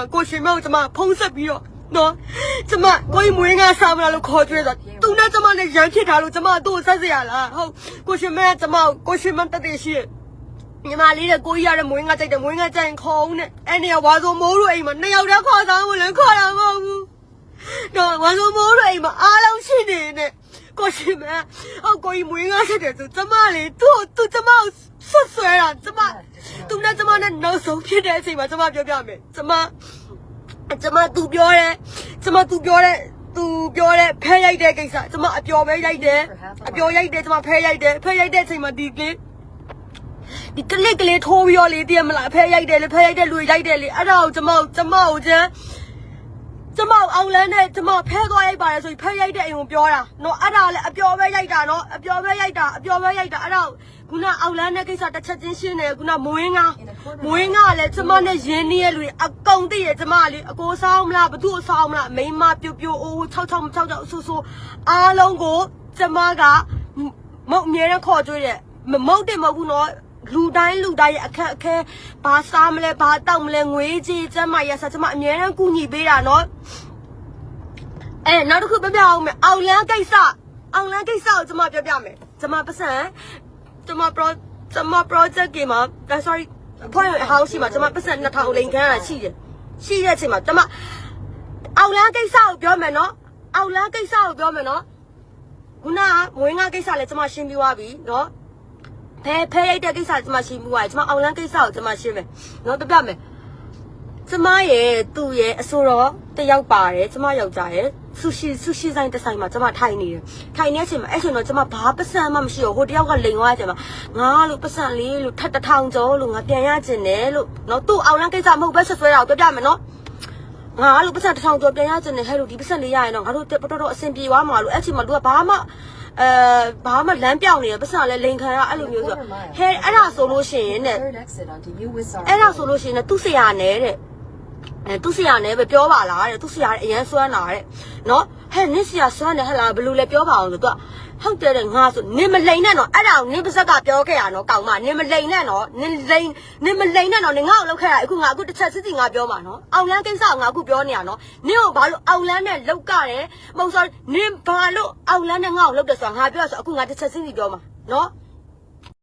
မှာကိုရှင်မောင်ကျမဖုံးဆက်ပြီးတော့နော်ကျမကိုကြီးမွေးငါစားမလားလို့ခေါ်ကြွေးဆိုသူနဲ့ကျမနဲ့ရမ်းဖြစ်တာလို့ကျမသူ့ကိုဆက်စရာလားဟုတ်ကိုရှင်မဲကျမကိုရှင်မတက်တဲ့ရှိရညီမလေးတဲ့ကိုကြီးရတဲ့မွေးငါကြိုက်တယ်မွေးငါကြိုက်ရင်ခေါ်ဦးနဲ့အဲ့နေရာဝါဆိုမိုးတို့အိမ်မှာနှစ်ယောက်တည်းခေါ်ဆောင်မလို့ခေါ်တာမဟုတ်ဘူးတော့ဝါဆိုမိုးတို့အိမ်မှာအားလုံးရှိနေနဲ့ကိုရှင်မအော်ကိုကြီးမွေးငါဆက်တယ်ဆိုကျမလေးသူ့သူကျမကိုဆွဆွဲတာကျမသူနဲ့ကျမနဲ့နောက် ဆုံးဖြစ်တဲ့အချိန်မှာကျမပြောပြမယ်ကျမကျမသူပြောတယ်ကျမသူပြောတယ်သူပြောတဲ့ဖဲရိုက်တဲ့ကိစ္စကျမအပျော်ပဲရိုက်တယ်အပျော်ရိုက်တယ်ကျမဖဲရိုက်တယ်ဖဲရိုက်တဲ့အချိန်မှာဒီကလေးဒီကလစ်ကလေးထိုးပြီးတော့လေတည်မလားအဖဲရိုက်တယ်လေဖဲရိုက်တယ်လူရိုက်တယ်လေအဲ့ဒါကိုကျမကျမကိုချမ်း ကျမအောင်လန်းနဲ့ကျမဖဲသွားရိုက်ပါတယ်ဆိုပြီးဖဲရိုက်တဲ့အိမ်ကိုပြောတာနော်အဲ့ဒါလည်းအပျော်ပဲရိုက်တာနော်အပျော်ပဲရိုက်တာအပျော်ပဲရိုက်တာအဲ့ဒါခုနအောင်လန်းတဲ့ကိစ္စတစ်ချက်ချင်းရှင်းတယ်ခုနမွေးငါမွေးငါလည်းကျမနဲ့ရင်းနှီးရဲ့လူတွေအကုန်သိရဲ့ကျမလေအကိုဆောင်မလားဘသူ့ဆောင်မလားမိမပြိုပြိုအိုး6 6 6 6ဆူဆူအားလုံးကိုကျမကမဟုတ်အမြဲတမ်းခေါ်ကြွေးတယ်မမဟုတ်တယ်မဟုတ်ဘူးနော် လူတိုင်းလူတိုင်းရဲ့အခက်အခဲဘာစားမလဲဘာတောက်မလဲငွေကြီးကျမရဆက်ကျမအမြဲတမ်းကူညီပေးတာနော်အဲနောက်တစ်ခုပြောပြအောင်မယ်အောင်လန်းကိစ္စအောင်လန်းကိစ္စကိုကျမပြောပြမယ်ကျမပတ်စံကျမ pro ကျမ project ကမှာ sorry ဖွဲ့ရဟောင်းရှိမှာကျမပတ်စံ2000လိန်ခန်းရရှိတယ်ရှိတဲ့အချိန်မှာကျမအောင်လန်းကိစ္စကိုပြောမယ်နော်အောင်လန်းကိစ္စကိုပြောမယ်နော်ခုနကမွေးငါကိစ္စလည်းကျမရှင်းပြသွားပြီနော် ဖဲဖဲရိုက်တဲ့ကိစ္စကျွန်မရှင်းမှုရတယ်ကျွန်မအောင်လန်းကိစ္စကိုကျွန်မရှင်းမယ်နော်ပြပြမယ်ကျွန်မရဲ့သူ့ရဲ့အဆိုတော်တယောက်ပါတယ်ကျွန်မယောက်ျားရဲ့ဆူရှီဆူရှီဆိုင်တစ်ဆိုင်မှာကျွန်မထိုင်နေတယ်ထိုင်နေတဲ့အချိန်မှာအဲ့ချိန်တော့ကျွန်မဘာပတ်စံမှမရှိတော့ဟိုတယောက်ကလိန်သွားတဲ့အချိန်မှာငါလို့ပတ်စံလေးလို့ထပ်တစ်ထောင်ကျော်လို့ငါပြန်ရကျင်တယ်လို့နော်သူ့အောင်လန်းကိစ္စမဟုတ်ပဲဆွဆွဲတာကိုပြပြမယ်နော်ငါလို့ပတ်စံတစ်ထောင်ကျော်ပြန်ရကျင်တယ်ဟဲ့လို့ဒီပတ်စံလေးရရင်တော့ငါတို့တော်တော်အဆင်ပြေသွားမှာလို့အဲ့ချိန်မှာလူကဘာမှ အဲဘာမှလမ်းပြောင်းနေတယ်ပတ်စံလည်းလိန်ခံရအဲ့လိုမျိုးဆိုဟဲ့အဲ့ဒါဆိုလို့ရှိရင်တဲ့ Third exit onto New Wissar. အဲ့ဒါဆိုလို့ရှိရင်လည်းသူ့ဆရာနဲ့တဲ့အဲသူ့ဆရာနဲ့ပဲပြောပါလားတဲ့သူ့ဆရာကအရန်စွမ်းလာတဲ့နော် ဟဲ့နင့်ဆရာစွမ်းတယ်ဟဲ့လားဘယ်လိုလဲပြောပါအောင်ဆိုသူကဟုတ်တယ်တဲ့ငါဆိုနင်မလိန်နဲ့နော်အဲ့ဒါကိုနင်ပါဇက်ကပြောခဲ့ရနော်ကောင်မနင်မလိန်နဲ့နော်နင်လိန်နင်မလိန်နဲ့နော်နင်ငါ့ကိုလောက်ခဲ့ရအခုငါအခုတစ်ချက်စစ်စီငါပြောမှာနော်အောင်လန်းကိစ္စကိုငါအခုပြောနေရနော်နင့်ကိုဘာလို့အောင်လန်းနဲ့လောက်ကြတယ်မဟုတ်ဆိုနင်ဘာလို့အောင်လန်းနဲ့ငါ့ကိုလောက်တယ်ဆိုတာငါပြောဆိုအခုငါတစ်ချက်စစ်စီပြောမှာနော်